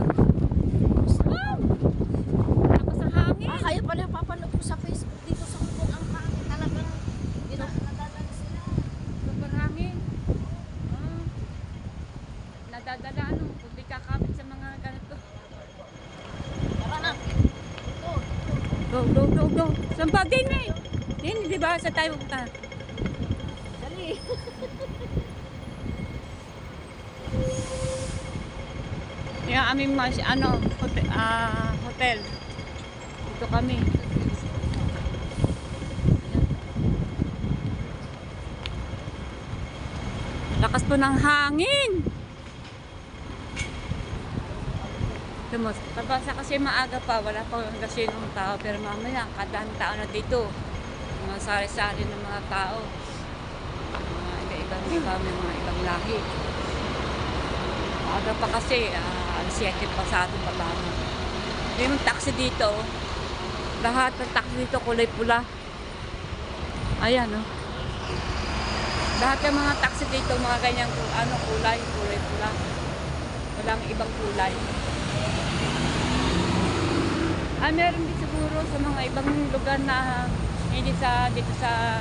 Ah, hangin. Ah. Ano, kung di kakapit sa mga ganito. Tara na. Go, go, go, go. Saan ba? Din eh. Din, di ba? Sa tayo pupunta? Yung aming mas, ano, hotel, ah, hotel. Dito kami. Lakas po ng hangin. Tumos, pabasa kasi maaga pa, wala pa kasi ng tao, pero mamaya, kadang tao na dito. Mga sari-sari ng mga tao. Mga iba-ibang iba, mga ibang lahi. Maaga pa kasi, ah, alas 7 pasado pa lamang. Yung taxi dito, lahat ng taxi dito kulay pula. Ayan, oh. Lahat ng mga taxi dito, mga ganyang ku- ano, kulay, kulay pula. Walang ibang kulay. Ah, meron din siguro sa mga ibang lugar na hindi sa dito sa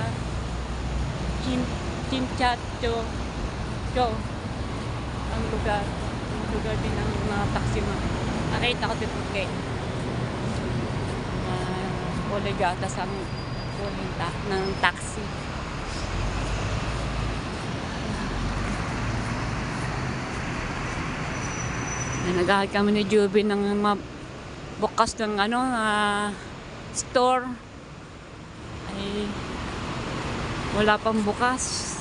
Chim Chimchacho Cho ang lugar lugar din ng mga taxi mo nakita ko din puti uh, kulay gatas ang kulay ta ng taxi Nagahal kami ni Juby ng bukas ng ano, ah, store. Ay, wala pang bukas.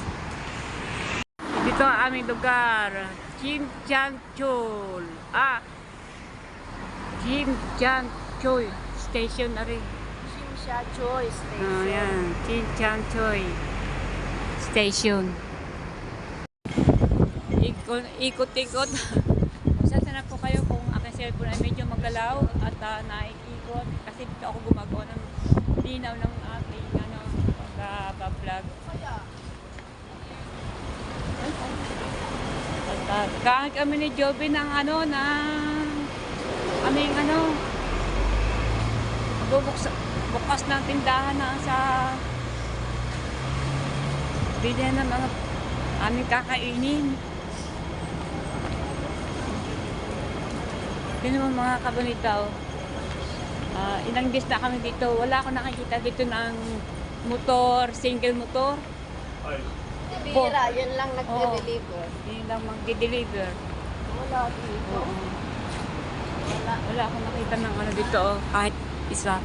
Dito ang aming lugar. Chimchanchol. Ah, Chimchanchoy Stationary. Shimsha Choice Ah, Station. yan. Chimchanchoy Station. Ikot, ikot-ikot. Saan na po kayo kung aking cellphone ay medyo magalaw at uh, naiikot kasi dito ako gumagawa ng linaw ng aking ano, pag-vlog. Kaya, At uh, kain kami ni Joby ng ano, ng aming ano, bubukas, bukas ng tindahan na sa bilhan ng mga aming kakainin. Yun naman mga kabunitaw. Ah, ilang days na kami dito. Wala ako nakikita dito ng motor, single motor. Bibira, yan lang nagde-deliver. Yun lang magdi-deliver. Wala dito. Oo. Wala. Wala akong nakita ng ano dito, oh, kahit isa.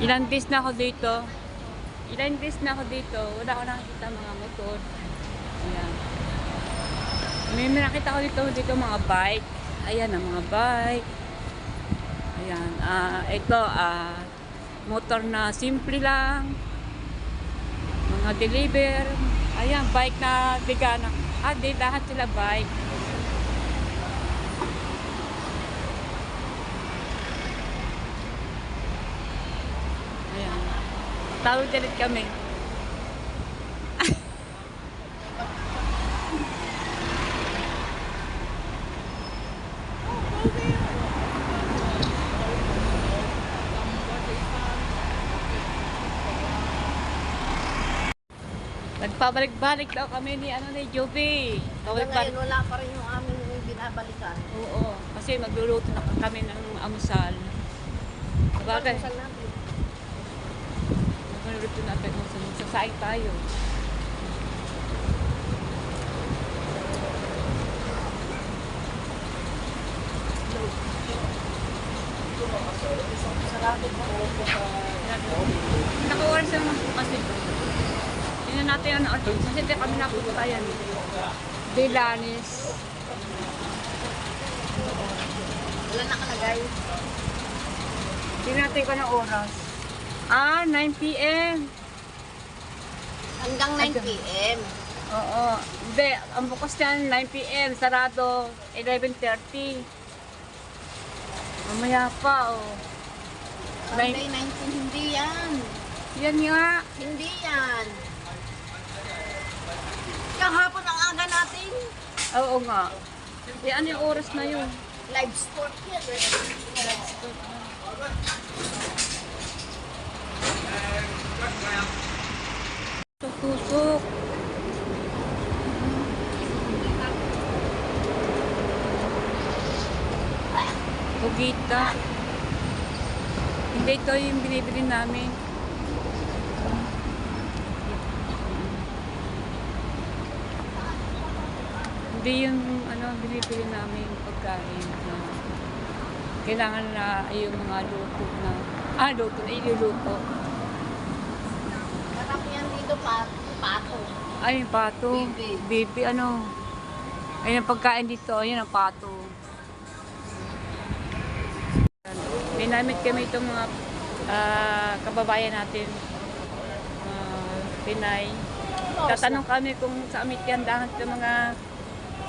Ilang days na ako dito. Ilang days na ako dito. Wala akong nakita mga motor. Ayan. May nakita ko dito, dito mga bike. Ayan ang mga bike. Ayan. Ah, ito, ah, motor na simple lang. Mga deliver. Ayan, bike na bigana. Ah, di lahat sila bike. Ayan. Tawag ulit kami. Nagpabalik-balik daw kami ni ano ni Joby. Pabalik-balik. wala pa rin yung aming binabalikan. Oo, kasi magluluto na kami ng amusal. Sabagay, Pagkasal natin. magluluto natin ng amusal. Sasaing tayo. Sarado pa. Naka-oras naman po kasi. Tingnan natin ano, kasi di kami napunta yan. Dilanis. Wala nakalagay. Tingnan natin ko ng oras. Ah, 9 p.m. Hanggang 9 p.m. Oo. Hindi, ang bukas yan 9 p.m. Sarado 11.30. Mamaya pa, oh. Sunday 19, hindi yan. Yan nga. Hindi yan. Kahapon ang aga natin. Oo nga. Eh, ano yung oras na yun? Live sport yan. eh. Tutusok. Pugita. Hindi ito yung binibili namin. Hindi yung ano binibili namin pagkain na kailangan na yung mga luto na ah luto na iluluto. Marami yan dito pa, pato. Ay, yung pato. Bibi. Bibi, ano. Ayun ang pagkain dito. Ayun ang pato. Dinamit kami itong mga ah, kababayan natin. ah, Pinay. Tatanong kami kung sa amin tiyandahan ito mga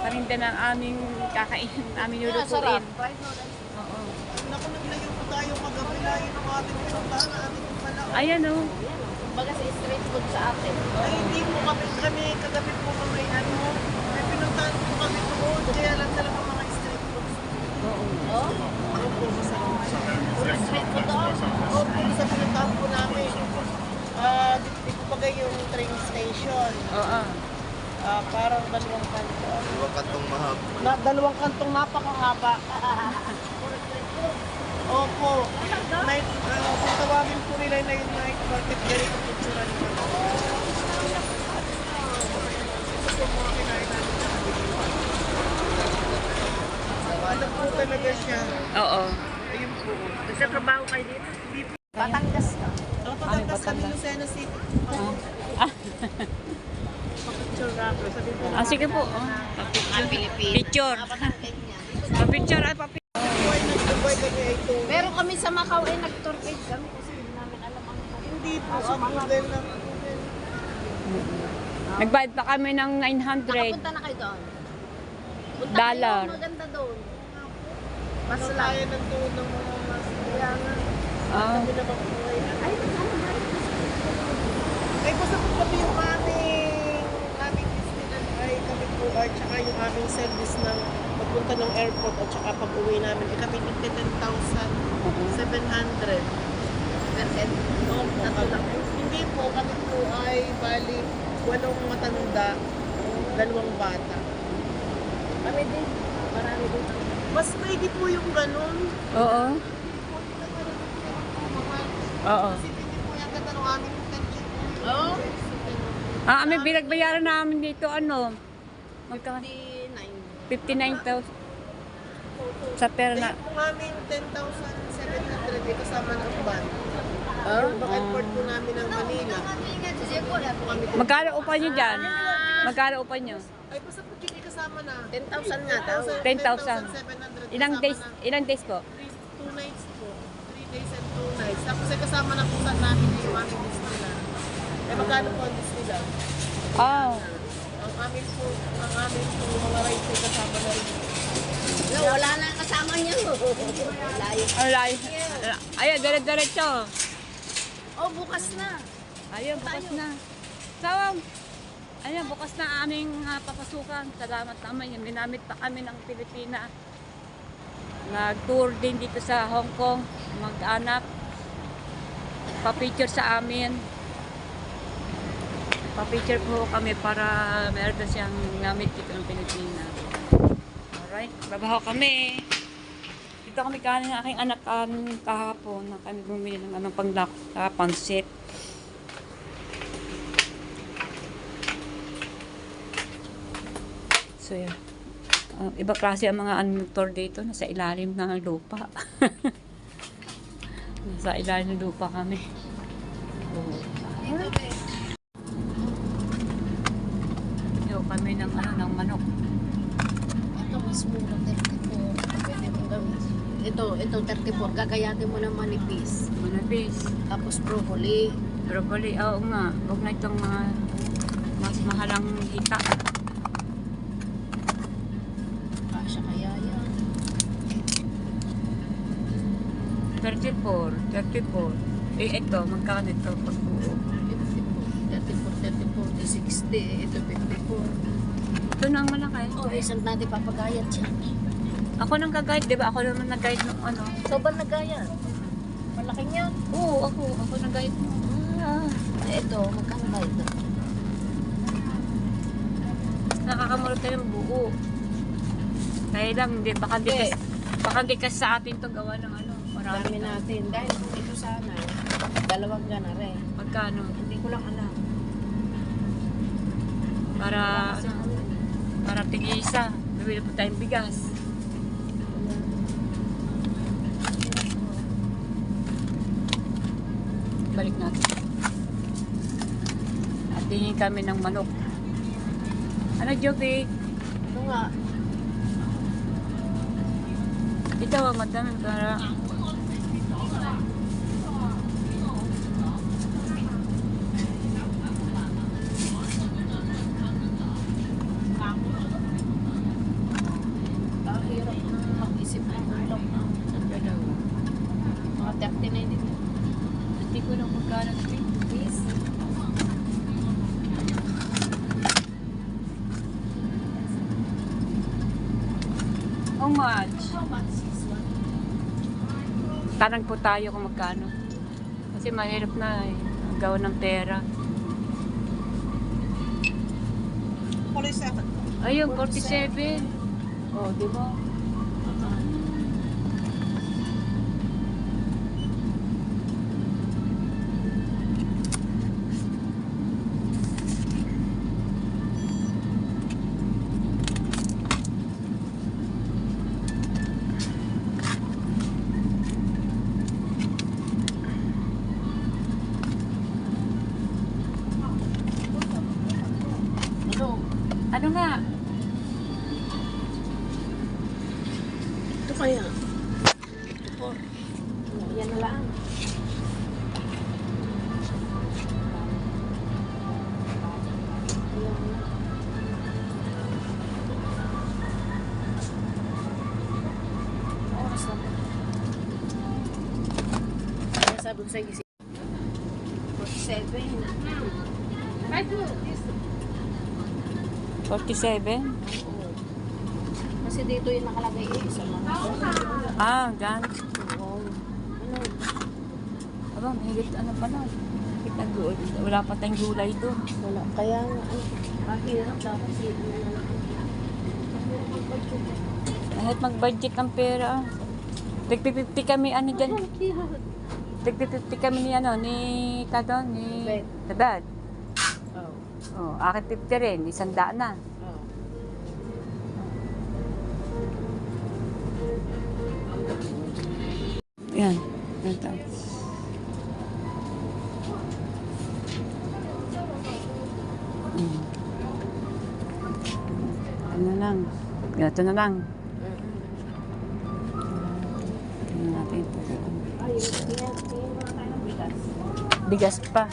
parinda ng aming kakainin, aming Yeah, lulutuin. noodles. Oo. Naku, naglayo po tayo kagabi na yun ang ating pinuntahan na ating pala. Ayan o. Yan. Kumbaga sa street food sa atin. Ay, hindi po kami, kami kagabi po kami, ano, may pinuntahan po kami doon, kaya lang talaga mga street foods. Oo. Oh? Opo, masarap siya. Puro street food doon. Opo, sa pinuntahan po namin. Ah, di, di bagay yung train station. Oo. Ah, parang dalawang kanto. Dalawang kantong mahab. Na, dalawang kantong napakahaba. Opo. Night, uh, kung tawagin po nila na yung night market, ganito po tsura nila. Ano po talaga siya? Oo. Ayun po. Nagsatrabaho kayo dito? Batangas ka. Ang Patangas kami Lucena City. Ah. Ah, sige po. Oh. Picture. Pa-picture ay pa nagbubuhay kami. Pero sa Macau ay nag-tour guide kami kasi hindi namin alam ang Hindi po. Ang Google lang. Google. Nagbayad pa kami ng 900. Nakapunta na kayo doon. Punta Dollar. Kayo, maganda doon. Mas Mas lang. tayo nandun ng mga mas kaya nga. Ah. Ay Ay, ano ba? Ay, basta po kami yung aming, aming Disneyland ay tsaka yung aming service ng pagpunta ng airport at tsaka pag uwi namin ay kami tignan 10,700. Per head. Opo, kami. Hindi po, kami po ay bali walong matanda, dalawang bata. Kami din. Marami din. Mas pwede po yung ganun. Oo. Oo. Kasi hindi po yung aming. Oo. Ah, kami binagbayaran namin dito ano. Magka 59. 59,000 sa pera na. Ayun po aming 10,700 eh, kasama ng van. Oh? Yung airport po namin ng Manila. Magkano upa nyo dyan? Magkano upa nyo? Ay, basta po hindi kasama na. 10,000 nga daw. 10,000. 10,700 Ilang days, ilang days po? Three, two nights po. Three days and two nights. Tapos ay kasama na po sa namin yung aming Disneyland. Eh, magkano po ang Disneyland? Oh. Ang amin po, ang amin po mga rides ay kasama na rin. No, wala na kasama niya. Layo. Ano layo? Ayun, dire-diretso. Oh, bukas na. Ayun, bukas na. So, ayun, bukas na ang aming ah, papasukan. Salamat naman. Yung ginamit pa kami ng Pilipina. Nag-tour din dito sa Hong Kong. Mag-anak. Pa-picture sa amin. Pa-picture po kami para meron na siyang gamit dito ng Pilipina. Alright, babaho kami. Dito kami kanin ng aking anak kan kahapon na kami bumili ng anong panglak sa pansit. So, yun. Uh, iba klase ang mga animator dito. Nasa ilalim ng lupa. Nasa ilalim ng lupa kami. Oh. Ito kami ng ano ng manok. Ito mismo na 34. Pwede mong gawin. Ito, ito 34. Gagayatin mo ng manipis. Manabis. Tapos broccoli. Broccoli. Oo nga. Huwag na itong mga mas mahalang hita. Kasya kaya yan. 34. 34. Eh, ito. Magkano ito pag buo? 54, 34, 60. Ito 54. Ito na ang malaki. Oh, isang natin papagayat siya. Ako nang gagayad, di ba? Ako naman nag-guide nung ano. So, ba nagaya? Malaking yan. Oo, ako. Ako nag-guide nung. Ah, ito, magkano ba ito? Nakakamulot tayo ng buo. Kaya lang, hindi, baka di kas, baka di kas sa atin to gawa ng ano. Marami Dami na. natin. Dahil kung ito sana, dalawang gana rin. Magkano? Hindi ko lang alam. Para, Kasi ano, ano, para tigisa. Bibili po tayong bigas. Balik natin. At tingin kami ng manok. Ano, Joby? ano nga, Ito, madami para... ang hirap na mag-isip ng ulam. Mga 39 din. Hindi ko lang magkano ito. Please. How much? How much is one? Tanang po tayo kung magkano. Kasi mahirap na eh. Ang gawa ng pera. Kulay 7. Ayun, 47. Oh, di ba? Sabi ko sa'yo, 47. Right mo, this 47? Oo. Kasi dito yung nakalagay eh, sa mga Ah, gan. Oo. Ano? Aba, mahigit ano pa na. Na gulay. Wala pa tayong gulay doon. Wala. Kaya ano, mahirap dapat sino na lang. Kahit mag-budget ng pera. Tig-50 kami ano dyan. Tig-50 kami ni ano, ni Tado, ni Bet. Tadad. Oo. Oh, akin 50 rin, isang daan na. Oo. Yan. Ito. Mm. Ano lang. Ganito na lang. Bigas pa.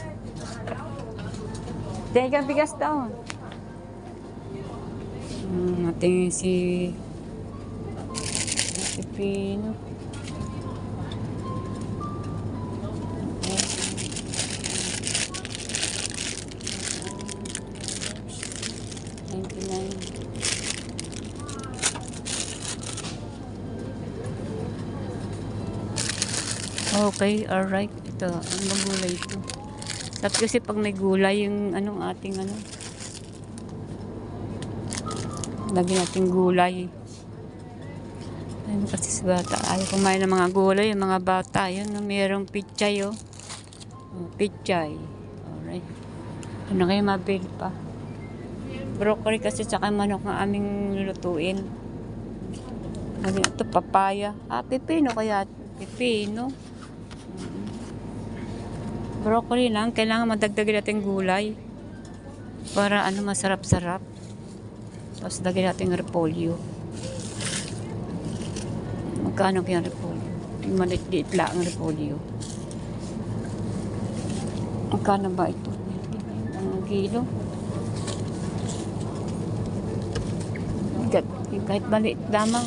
Teka, bigas daw. Hmm, natin si... Si Pino. Okay, alright. Ito, ano bang gulay ito? Tapos kasi pag may gulay, yung anong ating ano, lagyan natin gulay. Ayun kasi sa bata, ayaw kumain ng mga gulay, yung mga bata, yun, no, mayroong pichay, oh. oh pichay. Alright. Ano kayo mabili pa? Broccoli kasi tsaka manok na aming lulutuin. Ano ito, papaya. Ah, pipino kaya. Pipino. Broccoli lang. Kailangan madagdagan natin gulay. Para ano masarap-sarap. Tapos dagdagan natin repolyo. Magkano kaya repolyo? Maliit-liit lang ang repolyo. Magkano ba ito? Ang kilo? Kahit maliit lamang.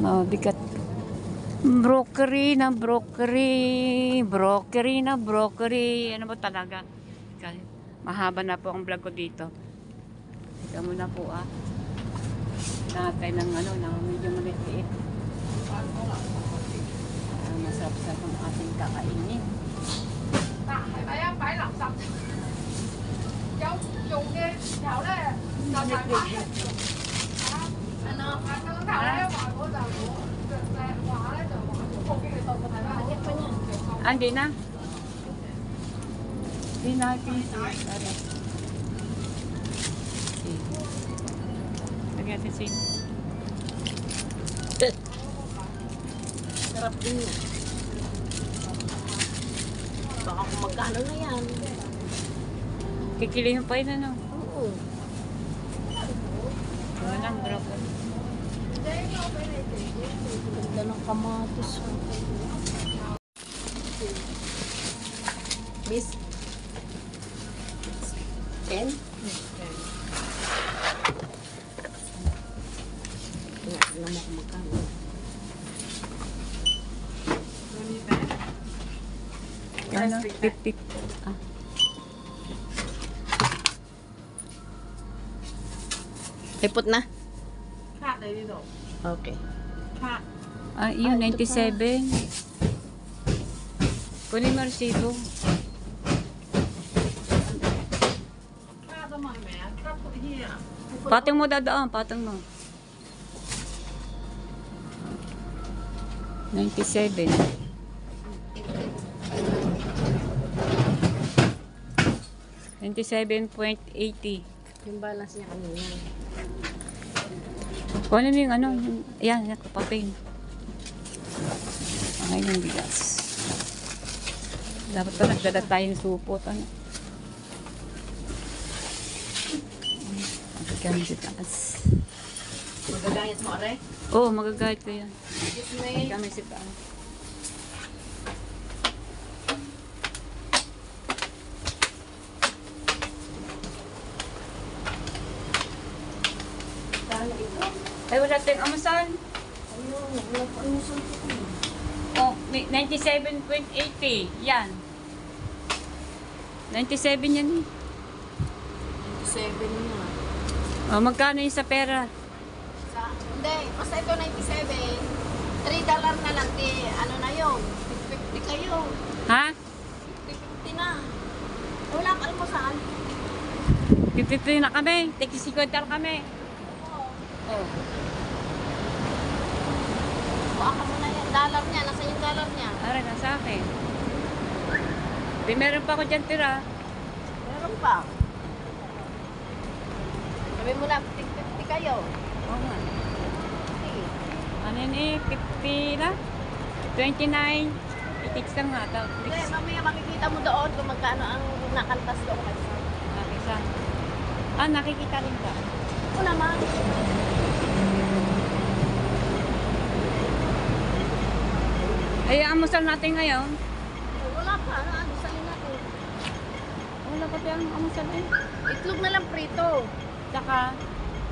Mabigat. Broccoli na broccoli. Broccoli na broccoli. Ano ba talaga? Mahaba na po ang vlog ko dito. Ika mo na po ah. Nakatay ng ano, ng medyo maliit. Para masarap-sarap ang ating kakainin. Ano? Bakit pa niya? Ah, hindi na. Hindi na. Ano? Lagyan natin sin. Sarap din yan. Baka kung magkano na yan. Kikilihin pa yun ano. Oo. Wala lang, broccoli. Ganda ng kamatis. Miss Chen? Miss Chen. Alam mo kung magkano. Ano? Pip, pip. Ah. Ipot na. Cat na dito. Okay. Cat. Ah, yun, 97. Kunin mo resibo. Patong mo dadaan, patong mo. 97. Ninety-seven point eighty. Yung balance niya kanina. Kunin mo yung ano, yung, yan, yan, kapapin. Ang yung bigas. Dapat pa nagdala tayong supot, ano. Kami sa taas. Magagayat mo, Are? Oo, magagayat ko yan. Me. kami sa taas. Ay, wala tayong amasan. Ano? Wala pa ano sa Oh, may 97.80. Yan. 97 yan eh. 7 na. Oh, magkano yung sa pera? Sa, hindi, basta ito 97. 3 dollar na lang, di, ano na yun? 50 kayo. Ha? 50 na. Wala ka almusal. 50 na kami. Teki 50 na kami. Oo. Oh. Baka mo na yan. Dollar niya. Nasa yung dollar niya. Ara, nasa akin. Di meron pa ako dyan tira. Meron pa. Sabi mo na, 50 kayo. Oo nga. Ano yun eh? 50 na? 29. Itix lang nga. Hindi, mamaya makikita mo doon kung magkano ang nakaltas doon. Nakisa. Ah, nakikita rin ka. Ako naman. Ay, amusal natin ngayon. Wala pa. Ano, ano sa'yo natin? Wala pa tayong amusal eh. Itlog na lang prito. Tsaka,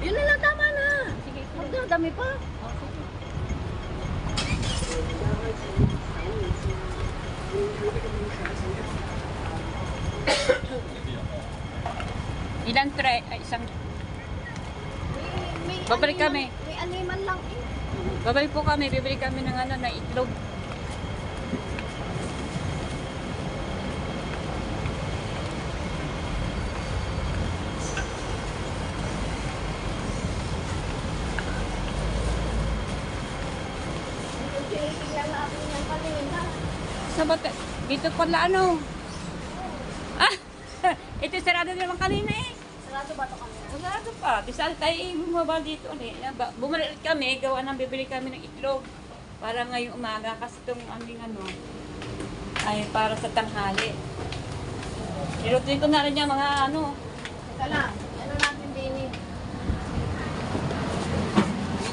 Yun na lang, tama na. sige. Magdadami pa. Oh, sige. Ilang tray? Ay, isang. May, may Babalik animal- kami. May animal lang eh. Babalik po kami. Bibili kami ng ano, na itlog. Kasi kaya natin yan kanina. Sa bata, dito pala ano. Ah! Ito sarado naman kanina eh. Sarado ba ito kanina? Sarado pa. Disal tayo eh, bumaba dito. Ba- Bumalik kami, gawa ng bibili kami ng itlog. Para ngayong umaga kasi itong aming ano, ay para sa tanghali. Nilutuin ko na rin yung mga ano, Teka lang. Ano natin din eh.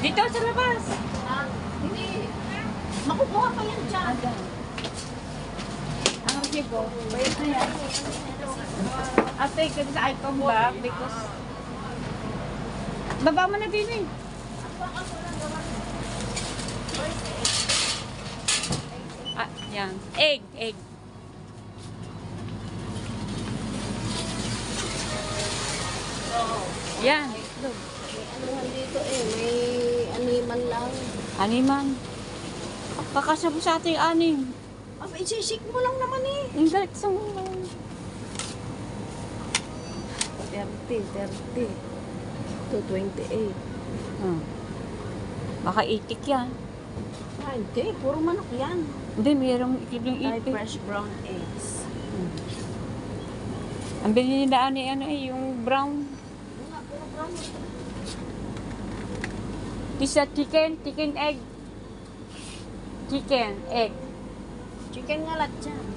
dito sa labas. Ah, hindi. Makukuha pa yan dyan. Ada. Ang resibo, bayad na yan. Take it sa icon back because Baba mo na din eh. Ah, yan. Egg, egg. Yan. May itlog. May ano nga dito eh, may animal lang. Animan. Kakasabo sa ating aning. Isisik mo lang naman eh. Galit sa mga. 30, 30. 228. Hmm. Baka itik yan. Ah, hindi. Puro manok yan. Hindi, mayroong itik yung Ay, itik. fresh brown eggs. Ang binili nila ano, ano eh, yung brown. Nga, puro brown. This is chicken, chicken egg. Chicken, egg. Chicken nga lahat dyan.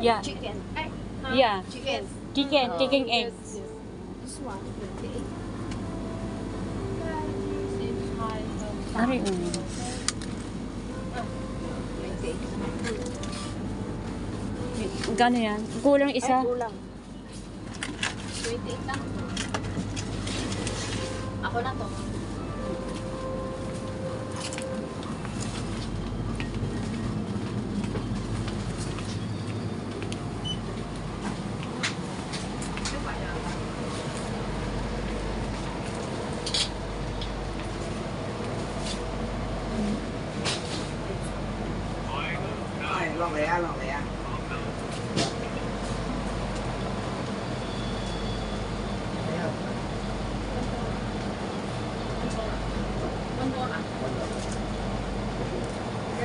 Chicken? Yeah. Chicken. Ay, Yeah. Chicken. Chicken, Oh, chicken yes, egg. yes. This one, 28. Ari, um. 28. Gano yan? Kulang isa. Ay, kulang. 28 lang. Ako na to.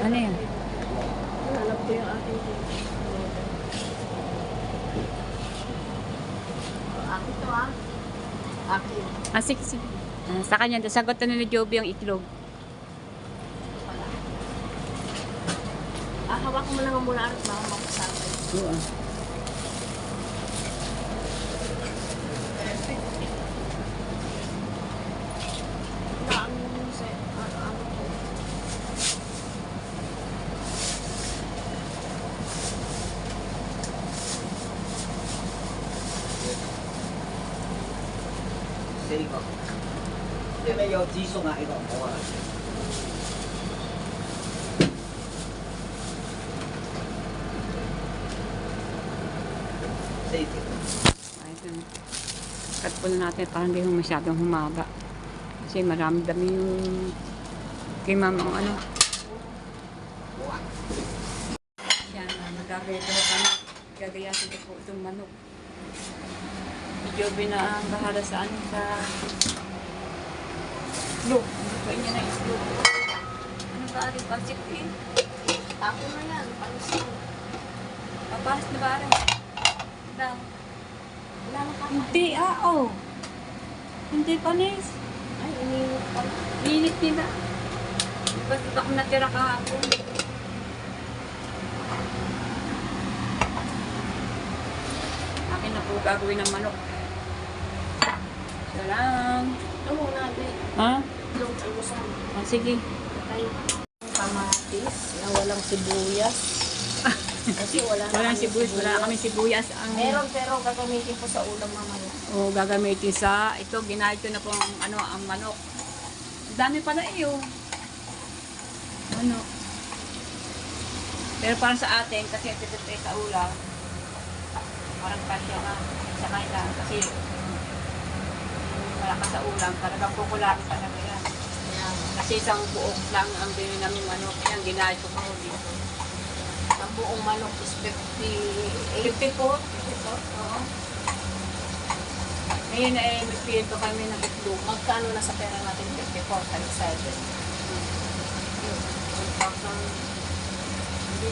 Ano yan? Hanap ko yung aking Akin to ah. Akin. Ah, sige, sige. Ah, sa kanya, sagot na ni Joby ang itlog. Ah, hawak mo lang muna at baka mapasabay. Oo. Na 四條。Ayos na. Cut po na natin para hindi masyadong humaba. Kasi marami dami yung kay mama ang ano. Yan, magagaya ko kami. Gagayasin ko po itong manok. Si Joby na ang bahala sa ano sa itlog. Lutuin niya na itlog. Ano ba rin? Pansip eh. Tapo na yan. Pansin. Papas na ba rin? Daw. Wala na ka. Hindi, ah, oh. Hindi panis. Ay, iniinit pa. Init nila. Ba't ito ako natira kahapon? Akin na po gagawin ng manok. Ito lang. Ito muna, babe. Ha? Yung almusal. Ah, sige. Tayo. Kamatis na walang sibuyas. Kasi wala na Walang kami sibuyas. Wala kami sibuyas. Ang, Meron pero gagamitin ko sa ulam mamaya. o gagamitin sa, ito, ginahit ko na po ang, ano, ang manok. Ang dami pala eh, oh. Ano? Pero parang sa atin, kasi ito ito sa ulam, parang kasya ka sa kanila. Kasi wala ka sa ulam, talagang kukulapin talaga yan. Kasi isang buok lang ang bili namin ano, kaya ginahit ko pa ho dito. Ang buong manok is 58. 54? 54? Oo. Ngayon eh, magpilin ko kami ng itlog. Magkano na sa pera natin? 54 times 7. Yun, 1,000. Hindi.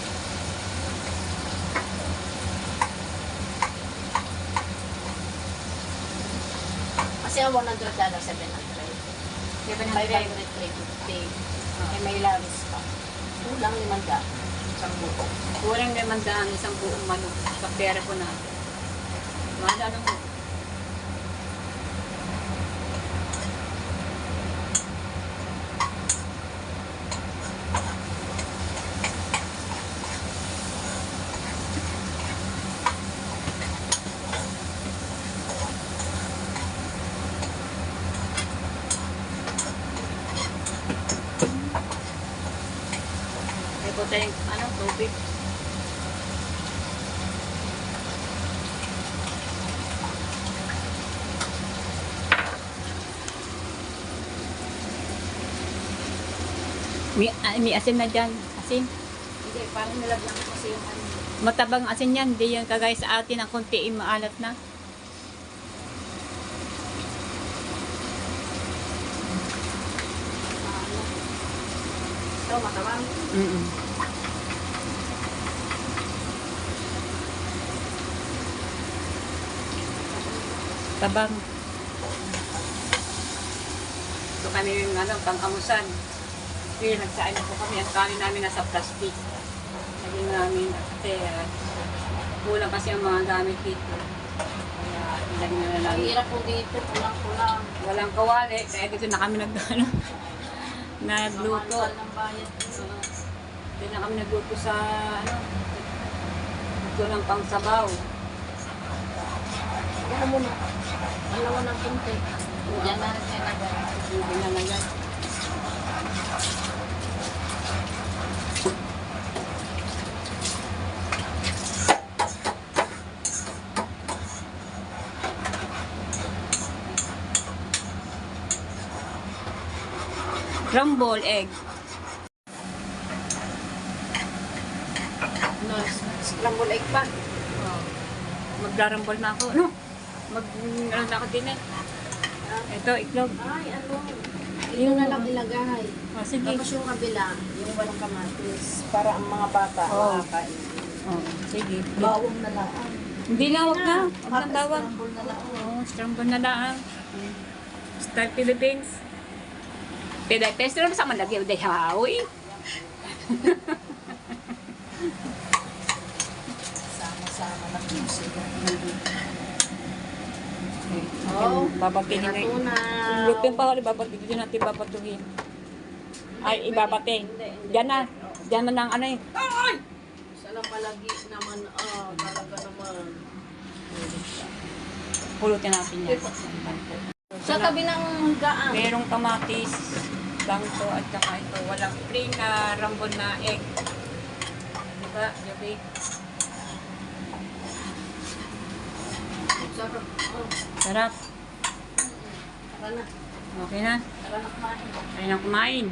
Kasi ang 100 dollars, 700. 700. 500, 350. Eh, may lamis pa. Kulang limanda. Isang buo. Kulang naman daan isang buong manok sa pera ko natin. Mahal ano mo? May po tayong ano, tubig. May, ah, may asin na dyan. Asin. Hindi, parang nilagyan ko kasi yung ano. Matabang asin yan. Hindi yan kagaya sa atin ang kontiin maalat na. Ito, matawang. Mm Tabang. Ito kami yung ano, pangkamusan. Kaya nagsain po kami. Ang kanin namin nasa plastic. Sabi namin, uh, kulang kasi ang mga gamit dito. Kaya ilagay na lang. Ang hirap po dito, kulang-kulang. Walang kawali. Kaya dito na kami nag, ano, nagluto. Bayad. Dito na kami nagluto sa, ano, ito ng pangsabaw. Ano mo na? Dalawa ng kunti. Diyan na rin na Hindi na lang Crumble egg. No, scramble egg pa. Magdarambol na ako. Ano? Mag, ano na ako din eh. Ito, iklog. Ay, ano? Ito na lang ilagay. Oh, sige. Tapos yung kabila, yung walang kamatis. Para ang mga bata Oo. makakain. Oh, sige. Bawang na lang. Hindi na, wag na. Wag nang bawang. Scramble na lang. Oo, scramble na lang. Star Philippines. Pwede, pesto naman sa malagyan. Uday, hawi. Sama-sama na po sila. Oh, na. Natunaw. Lupin pa ulit, babatihin. Dito natin babatuhin. Ay, ibabate. Diyan na. Diyan na ng ano eh. Sa lang palagi naman, ah, talaga naman. Pulutin natin yan. Sa tabi ng gaan. Merong kamatis, bangko, at saka ito. Walang plain na rambon na egg. Diba, Joby? Sarap. Sarap. tara na. Okay na. Tara na kumain. Kaya na kumain.